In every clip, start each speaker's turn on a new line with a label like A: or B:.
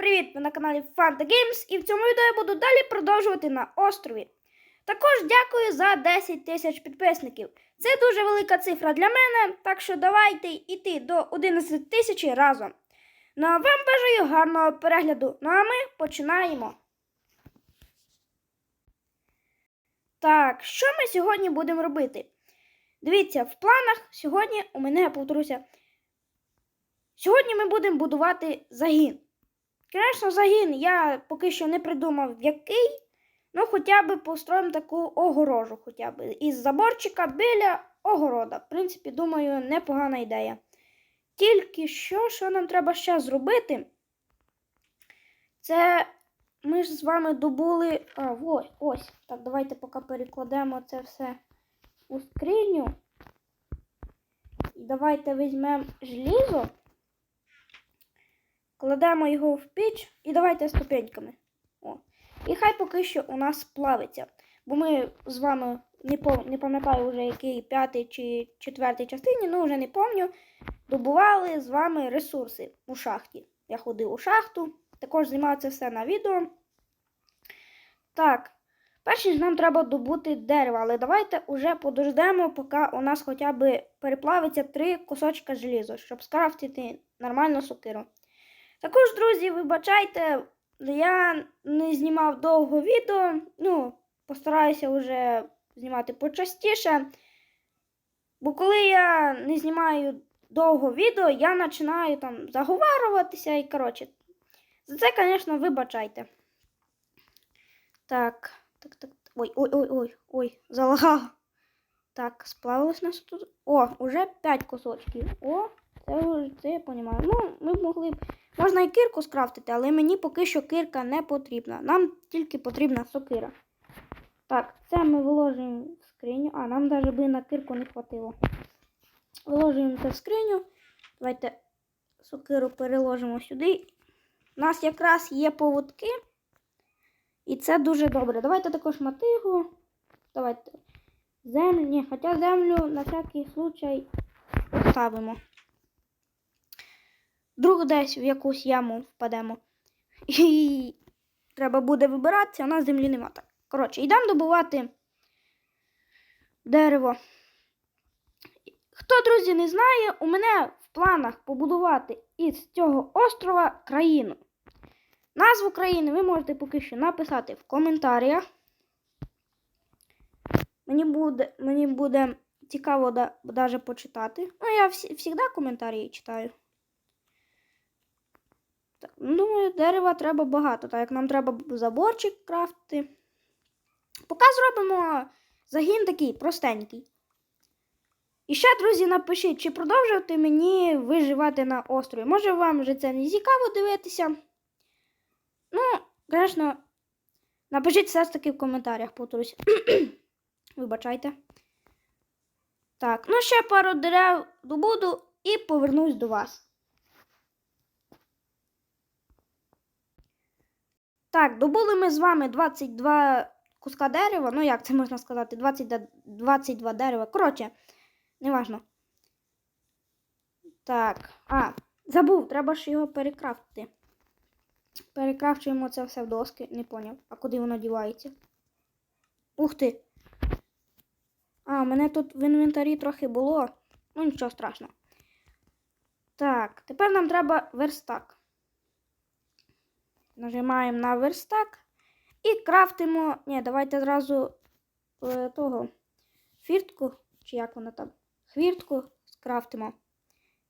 A: привіт! Ви на каналі Fanta Games і в цьому відео я буду далі продовжувати на острові. Також дякую за 10 тисяч підписників. Це дуже велика цифра для мене, так що давайте йти до 11 тисяч разом. Ну а вам бажаю гарного перегляду. Ну а ми починаємо. Так, що ми сьогодні будемо робити? Дивіться, в планах сьогодні у мене, повторюся, Сьогодні ми будемо будувати загін. Звісно, загін я поки що не придумав який, ну хоча б построїмо таку огорожу, хоча б із заборчика біля огорода. В принципі, думаю, непогана ідея. Тільки що, що нам треба ще зробити? Це ми ж з вами добули. А, ось, ось. Так, давайте поки перекладемо це все у скриню. І давайте візьмемо желізо. Кладемо його в піч і давайте ступеньками. О. І хай поки що у нас плавиться. Бо ми з вами не не пам'ятаю вже який п'ятий чи четвертий частині, ну вже не пам'ятаю, добували з вами ресурси у шахті. Я ходив у шахту, також знімав це все на відео. Так, перше нам треба добути дерево, але давайте уже подождемо, поки у нас хоча б переплавиться три кусочка желіза, щоб скрафтити нормальну сокиру. Також, друзі, вибачайте, я не знімав довго відео. Ну, постараюся вже знімати почастіше. Бо коли я не знімаю довго відео, я починаю там заговарюватися і коротше. За це, звісно, вибачайте. Так, так, так. Ой, ой, ой, ой, ой, залагав. Так, сплавилось нас тут. О, уже 5 кусочків. О, це, це я розумію. Ну, ми б могли б. Можна і кирку скрафтити, але мені поки що кирка не потрібна. Нам тільки потрібна сокира. Так, це ми виложуємо в скриню. А, нам навіть би на кирку не хватило. Виложуємо це в скриню. Давайте сокиру переложимо сюди. У нас якраз є поводки. І це дуже добре. Давайте також мотигу. Давайте. Землю. Ні, хоча землю на всякий случай поставимо. Друг десь в якусь яму впадемо. І треба буде вибиратися, а нас землі нема. Так. Коротше, йдемо добувати дерево. Хто, друзі, не знає, у мене в планах побудувати із цього острова країну. Назву країни ви можете поки що написати в коментарях. Мені буде, мені буде цікаво даже почитати. Ну, я завжди коментарі читаю. Ну, дерева треба багато, так як нам треба заборчик крафтити. Поки зробимо загін такий простенький. І ще, друзі, напишіть, чи продовжувати мені виживати на острові. Може, вам вже це не цікаво дивитися. Ну, звісно, напишіть все ж таки в коментарях, повторюсь. Вибачайте. Так, ну ще пару дерев добуду і повернусь до вас. Так, добули ми з вами 22 куска дерева. Ну, як це можна сказати? 20, 22 дерева. Коротше, неважно. Так. А, забув, треба ж його перекрафтити. Перекрафчуємо це все в доски, не поняв. А куди воно дівається? Ух ти! А, у мене тут в інвентарі трохи було. Ну, нічого страшного. Так, тепер нам треба верстак. Нажимаємо на верстак і крафтимо. Ні, давайте зразу е, того фіртку, чи як вона там, хвіртку скрафтимо.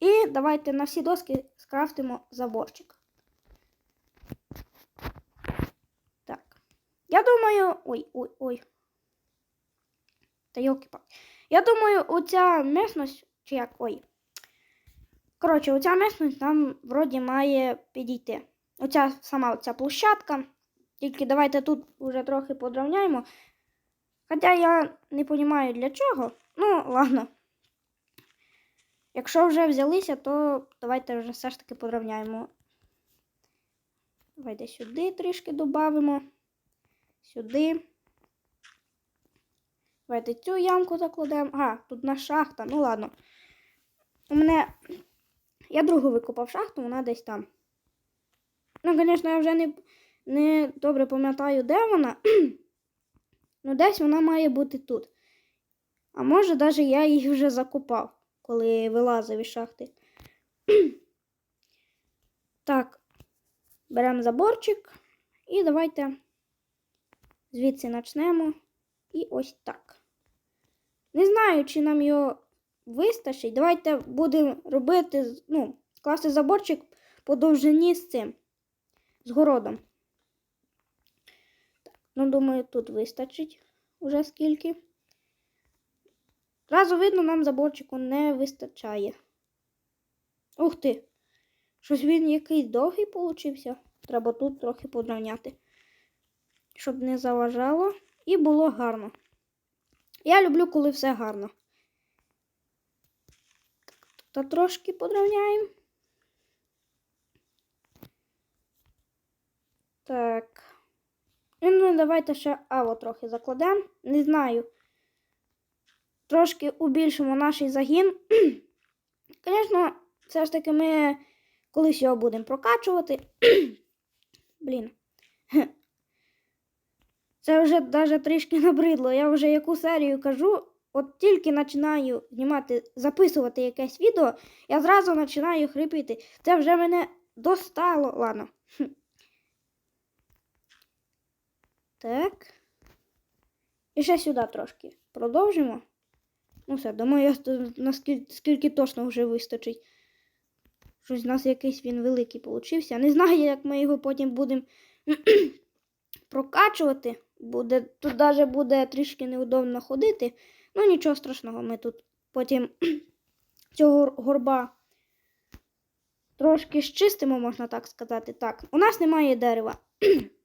A: І давайте на всі доски скрафтимо заборчик. Так. Я думаю. Ой, ой, ой. Та йолки палки Я думаю, оця місність, чи як. Ой. Коротше, оця місність нам вроді має підійти. Оця сама оця площадка. Тільки давайте тут вже трохи подравняємо. Хоча я не розумію для чого. Ну, ладно. Якщо вже взялися, то давайте вже все ж таки подравняємо. Давайте сюди трішки додамо. Сюди. Давайте цю ямку закладемо. А, тут на шахта. Ну ладно. У мене. Я другу викопав шахту, вона десь там. Ну, звісно, я вже не, не добре пам'ятаю, де вона. ну, десь вона має бути тут. А може, навіть я її вже закопав, коли вилазив із шахти. так, беремо заборчик і давайте звідси почнемо. І ось так. Не знаю, чи нам його вистачить. Давайте будемо робити, ну, скласти заборчик по довжині з цим, з городом. Так, ну, думаю, тут вистачить уже скільки. Зразу видно, нам заборчику не вистачає. Ух ти! Щось він якийсь довгий получився. Треба тут трохи подравняти, щоб не заважало і було гарно. Я люблю, коли все гарно. Тут трошки подравняємо. Так. І ну, давайте ще аво трохи закладемо. Не знаю. Трошки убільшимо наш загін. Звісно, все ж таки ми колись його будемо прокачувати. Блін. Це вже навіть трішки набридло. Я вже яку серію кажу. От тільки починаю знімати, записувати якесь відео, я зразу починаю хрипіти. Це вже мене достало. Ладно. Так. І ще сюди трошки. Продовжимо. Ну все, думаю, наскільки скільки точно вже вистачить. Щось у нас якийсь він великий получився. Не знаю, як ми його потім будемо прокачувати. Буде, тут навіть буде трішки неудобно ходити. Ну нічого страшного, ми тут потім цього горба трошки щистимо, можна так сказати. Так, у нас немає дерева.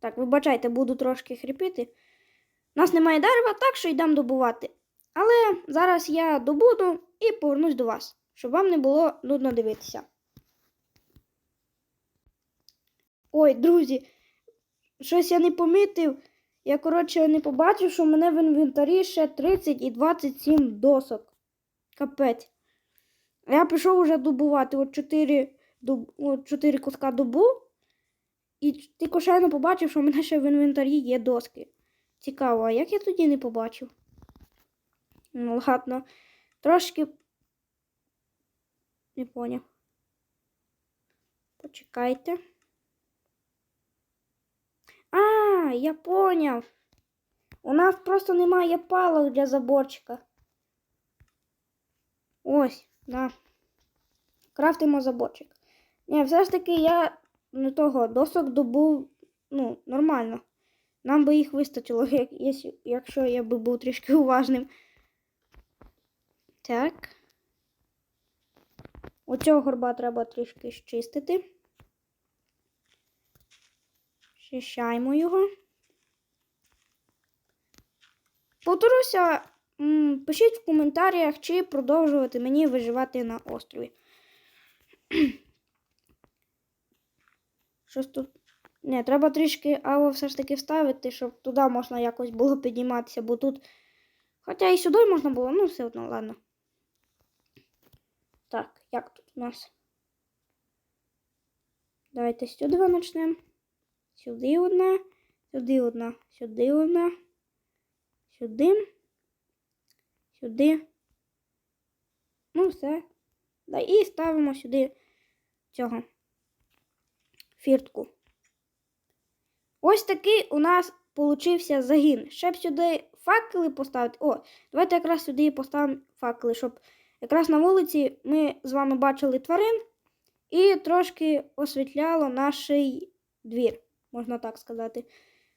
A: так, вибачайте, буду трошки хрипіти. У нас немає дерева, так що йдемо добувати. Але зараз я добуду і повернусь до вас, щоб вам не було нудно дивитися. Ой, друзі, щось я не помітив. Я, коротше, не побачив, що в мене в інвентарі ще 30 і 27 досок. Капець. Я пішов уже добувати от 4, дуб, от 4 куска добу. І ще не побачив, що в мене ще в інвентарі є доски. Цікаво, а як я тоді не побачив? Ну, ладно. Трошки. Не поняв. Почекайте. А, я поняв. У нас просто немає палок для заборчика. Ось, на. Крафтимо заборчик. Ні, все ж таки я не того досок добув, ну, нормально. Нам би їх вистачило, як, якщо я би був трішки уважним. Так. Оцього горба треба трішки щистити. Чищаємо його. Повторюся, пишіть в коментарях, чи продовжувати мені виживати на острові. Щось тут. Не, треба трішки аво все ж таки вставити, щоб туди можна якось було підніматися, бо тут. Хоча і сюди можна було, ну все одно, ладно. Так, як тут у нас? Давайте сюди почнемо. Сюди одна, сюди одна, сюди одна, сюди, сюди. Ну, все. Да, і ставимо сюди цього фіртку. Ось такий у нас получився загін. Щоб сюди факели поставити. О, давайте якраз сюди поставимо факели, щоб якраз на вулиці ми з вами бачили тварин і трошки освітляло наш двір, можна так сказати.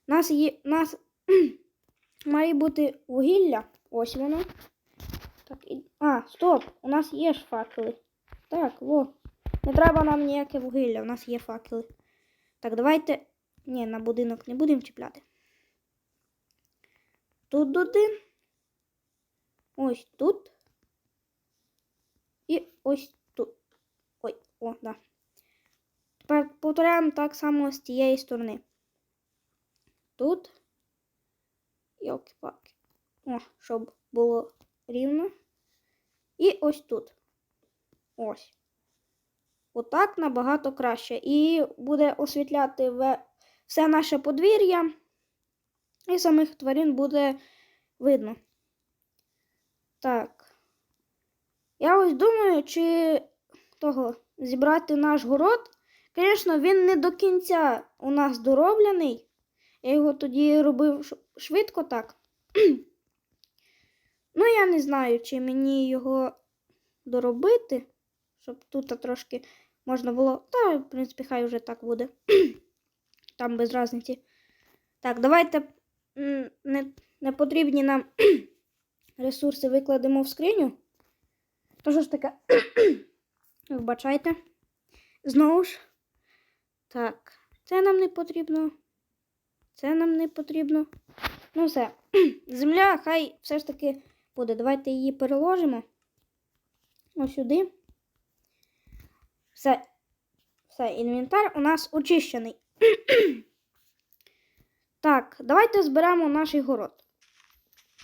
A: У нас є. Нас має бути вугілля. Ось воно. Так, і... А, стоп! У нас є ж факели. Так, во. Не треба нам ніяке вугілля, у нас є факели. Так, давайте. Ні, на будинок не будемо чіпляти. Тут один. Ось тут. І ось тут. Ой, о, да. Тепер повторяємо так само з тієї сторони. Тут. Йолки-палки. О, щоб було рівно. І ось тут. Ось. Отак набагато краще. І буде освітляти все наше подвір'я, і самих тварин буде видно. Так. Я ось думаю, чи того зібрати наш город. Звісно, він не до кінця у нас дороблений. Я його тоді робив швидко так. ну, я не знаю, чи мені його доробити, щоб тут трошки можна було. Та, в принципі, хай вже так буде. Там без різниці. Так, давайте не, не потрібні нам ресурси викладемо в скриню. То що ж таке? Вибачайте. Знову ж. Так, це нам не потрібно. Це нам не потрібно. Ну все. Земля хай все ж таки буде. Давайте її переложимо. Ось сюди. Все. Все, інвентар у нас очищений. так, давайте зберемо наш город.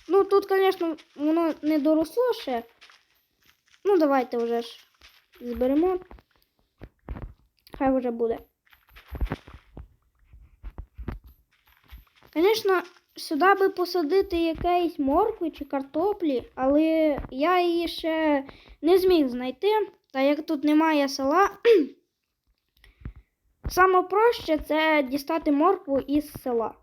A: Ну, тут, звісно, воно не доросло ще. Ну, давайте вже ж зберемо. Хай вже буде. Звісно, сюди би посадити якоїсь моркви чи картоплі, але я її ще не зміг знайти. Та як тут немає села, саме проще це дістати моркву із села.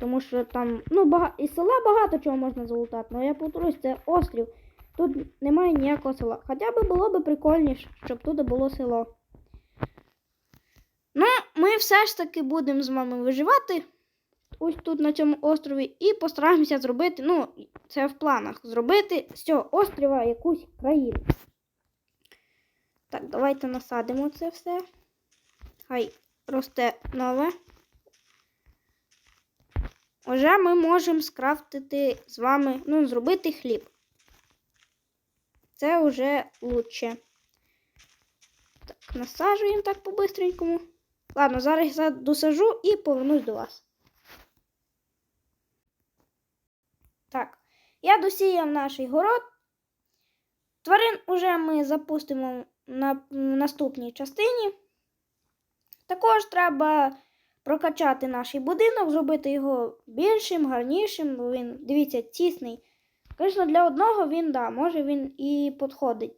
A: Тому що там, ну, бага... із села багато чого можна залутати, але я повторюсь, це острів. Тут немає ніякого села. Хоча б було б прикольніше, щоб тут було село. Ну, ми все ж таки будемо з вами виживати ось тут на цьому острові і постараємося зробити, ну, це в планах, зробити з цього острова якусь країну. Так, давайте насадимо це все. Хай росте нове. Уже ми можемо скрафтити з вами, ну, зробити хліб. Це вже лучше. Так, насаджуємо так по-бистренькому. Ладно, зараз я досажу і повернусь до вас. Так, я досіяв наш город. Тварин уже ми запустимо на наступній частині. Також треба прокачати наш будинок, зробити його більшим, гарнішим, він, дивіться, тісний. Звісно, для одного він, да, може він і підходить.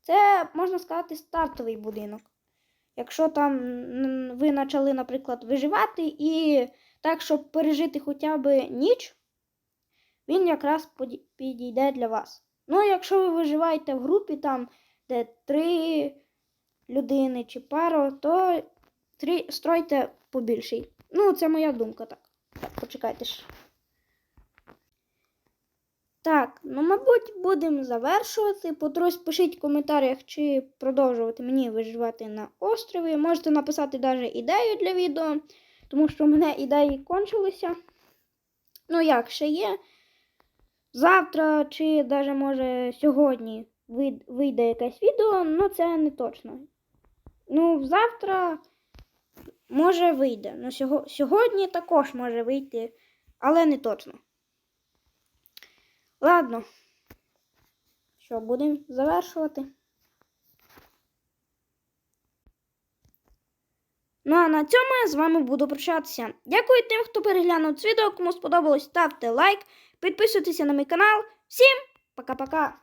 A: Це, можна сказати, стартовий будинок. Якщо там ви почали, наприклад, виживати і так, щоб пережити хоча б ніч, він якраз підійде для вас. Ну, якщо ви виживаєте в групі, там, де три людини чи пара, то три, стройте побільший. Ну, це моя думка, так. Так, почекайте ж. Так, ну, мабуть, будемо завершувати. Потрось пишіть в коментарях, чи продовжувати мені виживати на острові. Можете написати навіть ідею для відео, тому що в мене ідеї кончилися. Ну, як ще є. Завтра чи навіть може сьогодні вийде якесь відео, ну це не точно. Ну, завтра може вийде. Ну, сьогодні також може вийти, але не точно. Ладно. Що, будемо завершувати. Ну а на цьому я з вами буду прощатися. Дякую тим, хто переглянув це відео. Кому сподобалось, ставте лайк, підписуйтеся на мій канал. Всім пока-пока!